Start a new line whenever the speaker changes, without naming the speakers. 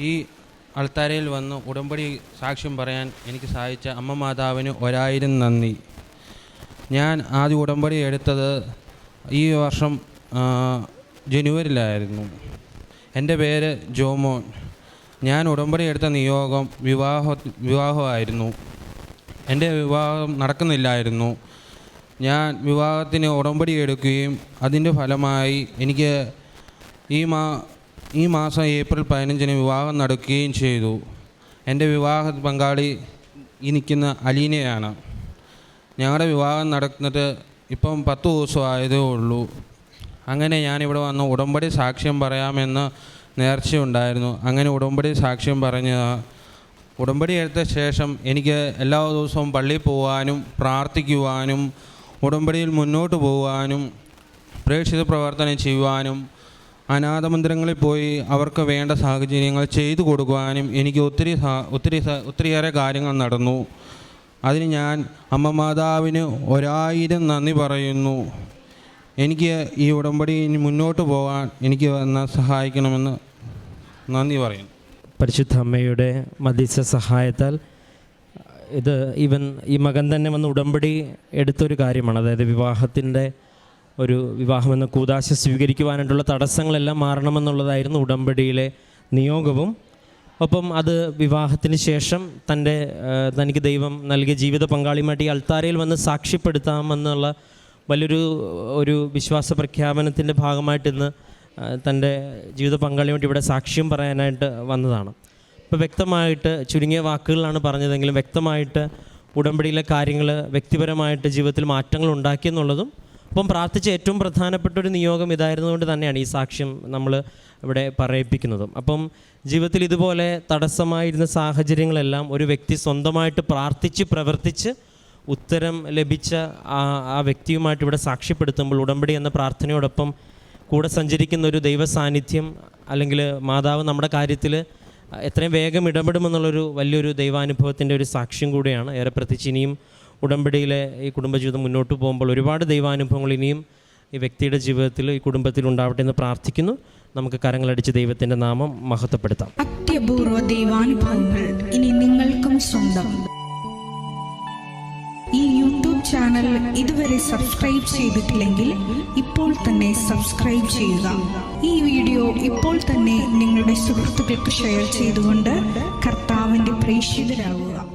ഈ അൾത്താരയിൽ വന്ന് ഉടമ്പടി സാക്ഷ്യം പറയാൻ എനിക്ക് സഹായിച്ച അമ്മ മാതാവിന് ഒരായിരം നന്ദി. ഞാൻ ആദ്യ ഉടമ്പടി എടുത്തത് ഈ വർഷം ജനുവരിയിലായിരുന്നു. എന്റെ പേര് ജോമോൻ. ഞാൻ ഉടമ്പടി എടുത്ത നിയോഗം വിവാഹ വിവാഹമായിരുന്നു. എന്റെ വിവാഹം നടക്കുന്നില്ലായിരുന്നു. ഞാൻ വിവാഹത്തിന് ഉടമ്പടി എടുക്കുകയും അതിന്റെ ഫലമായി എനിക്ക് ഈ മാ ഈ മാസം ഏപ്രിൽ പതിനഞ്ചിന് വിവാഹം നടക്കുകയും ചെയ്തു. എന്റെ വിവാഹ പങ്കാളി ഈ നിൽക്കുന്ന അലീനയാണ്. ഞങ്ങളുടെ വിവാഹം നടക്കുന്നത് ഇപ്പം പത്ത് ദിവസമായതേ ഉള്ളൂ. അങ്ങനെ ഞാനിവിടെ വന്ന് ഉടമ്പടി സാക്ഷ്യം പറയാമെന്ന് നേർച്ചയുണ്ടായിരുന്നു. അങ്ങനെ ഉടമ്പടി സാക്ഷ്യം പറഞ്ഞ ഉടമ്പടി എടുത്ത ശേഷം എനിക്ക് എല്ലാ ദിവസവും പള്ളിയിൽ പോകാനും പ്രാർത്ഥിക്കുവാനും ഉടമ്പടിയിൽ മുന്നോട്ട് പോകാനും പ്രേക്ഷിത പ്രവർത്തനം ചെയ്യുവാനും അനാഥമന്ദിരങ്ങളിൽ പോയി അവർക്ക് വേണ്ട സാഹചര്യങ്ങൾ ചെയ്തു കൊടുക്കുവാനും എനിക്ക് ഒത്തിരി ഒത്തിരി ഒത്തിരിയേറെ കാര്യങ്ങൾ നടന്നു. അതിന് ഞാൻ അമ്മ മാതാവിന് ഒരായിരം നന്ദി പറയുന്നു. എനിക്ക് ഈ ഉടമ്പടി ഇനി മുന്നോട്ട് പോകാൻ എനിക്ക് വന്ന് സഹായിക്കണമെന്ന് നന്ദി പറയുന്നു.
പരിശുദ്ധ അമ്മയുടെ മധ്യസ്ഥ സഹായത്താൽ ഇത് ഇവൻ ഈ മകൻ തന്നെ വന്ന് ഉടമ്പടി എടുത്തൊരു കാര്യമാണ്. അതായത് വിവാഹത്തിന്റെ ഒരു വിവാഹമെന്ന കൂതാശ സ്വീകരിക്കുവാനായിട്ടുള്ള തടസ്സങ്ങളെല്ലാം മാറണമെന്നുള്ളതായിരുന്നു ഉടമ്പടിയിലെ നിയോഗവും. ഒപ്പം അത് വിവാഹത്തിന് ശേഷം തന്റെ തനിക്ക് ദൈവം നൽകിയ ജീവിത പങ്കാളിയുമായിട്ട് ഈ അൾത്താരയിൽ വന്ന് സാക്ഷ്യപ്പെടുത്താമെന്നുള്ള വലിയൊരു ഒരു വിശ്വാസ പ്രഖ്യാപനത്തിന്റെ ഭാഗമായിട്ട് ഇന്ന് തന്റെ ജീവിത പങ്കാളിയുമായിട്ട് ഇവിടെ സാക്ഷ്യം പറയാനായിട്ട് വന്നതാണ്. ഇപ്പോൾ വ്യക്തമായിട്ട് ചുരുങ്ങിയ വാക്കുകളിലാണ് പറഞ്ഞതെങ്കിലും വ്യക്തമായിട്ട് ഉടമ്പടിയിലെ കാര്യങ്ങൾ വ്യക്തിപരമായിട്ട് ജീവിതത്തിൽ മാറ്റങ്ങൾ ഉണ്ടാക്കിയെന്നുള്ളതും അപ്പം പ്രാർത്ഥിച്ച ഏറ്റവും പ്രധാനപ്പെട്ട ഒരു നിയോഗം ഇതായിരുന്നുകൊണ്ട് തന്നെയാണ് ഈ സാക്ഷ്യം നമ്മൾ ഇവിടെ പറയിപ്പിക്കുന്നതും. അപ്പം ജീവിതത്തിൽ ഇതുപോലെ തടസ്സമായിരുന്ന സാഹചര്യങ്ങളെല്ലാം ഒരു വ്യക്തി സ്വന്തമായിട്ട് പ്രാർത്ഥിച്ച് പ്രവർത്തിച്ച് ഉത്തരം ലഭിച്ച ആ ആ വ്യക്തിയുമായിട്ട് ഇവിടെ സാക്ഷ്യപ്പെടുത്തുമ്പോൾ ഉടമ്പടി എന്ന പ്രാർത്ഥനയോടൊപ്പം കൂടെ സഞ്ചരിക്കുന്ന ഒരു ദൈവ സാന്നിധ്യം അല്ലെങ്കിൽ മാതാവ് നമ്മുടെ കാര്യത്തിൽ എത്രയും വേഗം ഇടപെടുമെന്നുള്ളൊരു വലിയൊരു ദൈവാനുഭവത്തിന്റെ ഒരു സാക്ഷ്യം കൂടിയാണ്. ഏറെ പ്രത്യേകിച്ച് ഇനിയും ഉടമ്പടിയിലെ ഈ കുടുംബജീവിതം മുന്നോട്ട് പോകുമ്പോൾ ഒരുപാട് ദൈവാനുഭവങ്ങൾ ഇനിയും ഈ വ്യക്തിയുടെ ജീവിതത്തിൽ ഈ കുടുംബത്തിൽ ഉണ്ടാവട്ടെ എന്ന് പ്രാർത്ഥിക്കുന്നു. നമുക്ക് കരങ്ങളടിച്ച് ദൈവത്തിന്റെ നാമം മഹത്വപ്പെടുത്താം.
അത്യപൂർവ ദൈവാനുഭവങ്ങൾ ഇനി നിങ്ങൾക്കും സ്വന്തം. ഈ യൂട്യൂബ് ചാനൽ ഇതുവരെ സബ്സ്ക്രൈബ് ചെയ്തിട്ടില്ലെങ്കിൽ ഇപ്പോൾ തന്നെ സബ്സ്ക്രൈബ് ചെയ്യുക. ഈ വീഡിയോ ഇപ്പോൾ തന്നെ നിങ്ങളുടെ സുഹൃത്തുക്കൾക്ക് ഷെയർ ചെയ്തുകൊണ്ട് കർത്താവിന്റെ പ്രേക്ഷിതരാകുക